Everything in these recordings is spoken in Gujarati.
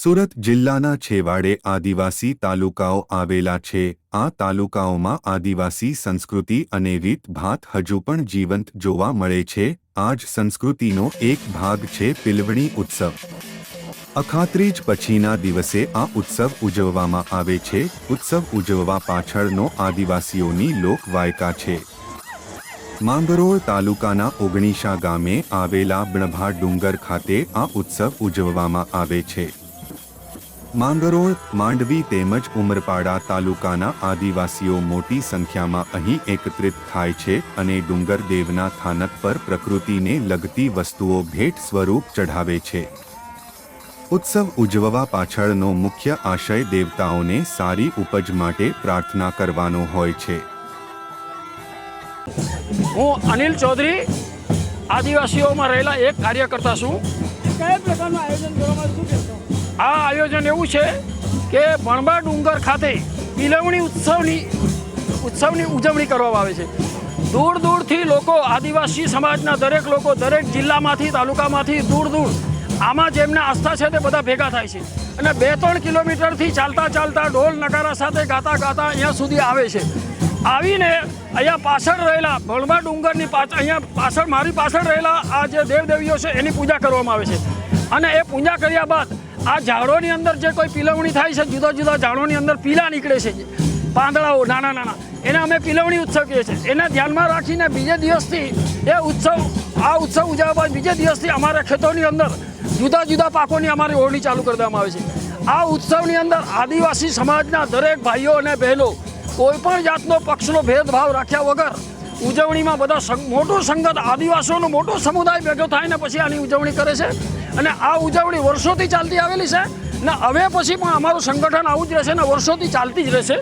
સુરત જિલ્લાના છેવાડે આદિવાસી તાલુકાઓ આવેલા છે. આ તાલુકાઓમાં આદિવાસી સંસ્કૃતિ અને રીતભાત હજુ પણ જીવંત જોવા મળે છે. આ જ સંસ્કૃતિનો એક ભાગ છે પિલવણી ઉત્સવ. અખાત્રીજ પછીના દિવસે આ ઉત્સવ ઉજવવામાં આવે છે. ઉત્સવ ઉજવવા પાછળનો આદિવાસીઓની લોકવાયકા છે. માંગરોળ તાલુકાના ઓગણીશા ગામે આવેલા બણભા ડુંગર ખાતે આ ઉત્સવ ઉજવવામાં આવે છે. માંગરોળ માંડવી તેમજ ઉમરપાડા તાલુકાના આદિવાસીઓ મોટી સંખ્યામાં અહીં એકત્રિત થાય છે અને ડુંગર દેવના થાનક પર પ્રકૃતિને લગતી વસ્તુઓ ભેટ સ્વરૂપ ચઢાવે છે. ઉત્સવ ઉજવવા પાછળનો મુખ્ય આશય દેવતાઓને સારી ઉપજ માટે પ્રાર્થના કરવાનો હોય છે. હું અનિલ ચૌધરી આદિવાસીઓમાં રહેલા એક કાર્યકર્તા છું. કયા પ્રકારનું આયોજન કરવામાં શું કહેશો? આ આયોજન એવું છે કે ભણબા ડુંગર ખાતે પિલવણી ઉત્સવની ઉત્સવની ઉજવણી કરવામાં આવે છે. દૂર દૂરથી લોકો, આદિવાસી સમાજના દરેક લોકો, દરેક જિલ્લામાંથી, તાલુકામાંથી દૂર દૂર આમાં જેમને આસ્થા છે તે બધા ભેગા થાય છે. અને બે ત્રણ કિલોમીટરથી ચાલતા ચાલતા ઢોલ નગારા સાથે ગાતા ગાતા અહીંયા સુધી આવે છે. આવીને અહીંયા પાછળ રહેલા ભણબા ડુંગરની પાછળ અહીંયા પાછળ, મારી પાછળ રહેલા આ જે દેવદેવીઓ છે એની પૂજા કરવામાં આવે છે. અને એ પૂજા કર્યા બાદ આ ઝાડોની અંદર જે કોઈ પીલવણી થાય છે, જુદા જુદા ઝાડોની અંદર પીલા નીકળે છે પાંદડાઓ, નાના નાના. એને અમે પીલવણી ઉત્સવ કહીએ છીએ. એને ધ્યાનમાં રાખીને બીજે દિવસથી એ ઉત્સવ, આ ઉત્સવ ઉજવ્યા બાદ બીજે દિવસથી અમારા ખેતરોની અંદર જુદા જુદા પાકોની અમારી ઓળણી ચાલુ કરી દેવામાં આવે છે. આ ઉત્સવની અંદર આદિવાસી સમાજના દરેક ભાઈઓ અને બહેનો કોઈ પણ જાતનો પક્ષનો ભેદભાવ રાખ્યા વગર ઉજવણીમાં બધા મોટું સંગત આદિવાસીઓનો મોટો સમુદાય ભેગો થાય ને પછી આની ઉજવણી કરે છે. અને આ ઉજવણી વર્ષોથી ચાલતી આવેલી છે. ને હવે પછી પણ અમારું સંગઠન આવું જ રહેશે ને વર્ષોથી ચાલતી જ રહેશે.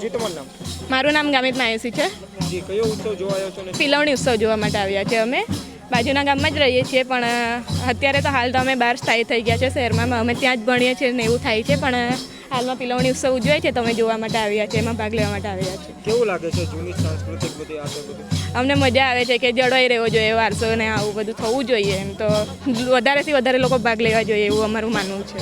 જી તમારું નામ? મારું નામ ગામિત માયુસી છે. જી કયો ઉત્સવ જોવા આવ્યો છો પિલવણી ઉત્સવ જોવા માટે આવ્યા છે અમે. બાજુના ગામમાં જ રહીએ છીએ પણ અત્યારે તો હાલ તો અમે બહાર સ્થાયી થઈ ગયા છે શહેરમાં. અમે ત્યાં જ ભણીએ છીએ ને એવું થાય છે પણ હાલમાં પિલવણી ઉત્સવ ઉજવાય છે તો અમે જોવા માટે આવ્યા છે એમાં ભાગ લેવા માટે આવ્યા છે કેવું લાગે છે જૂની સાંસ્કૃતિક બધી આ બધું? અમને મજા આવે છે કે જળવાઈ રહેવો જોઈએ વારસો ને આવું બધું થવું જોઈએ એમ તો. વધારેથી વધારે લોકો ભાગ લેવા જોઈએ એવું અમારું માનવું છે.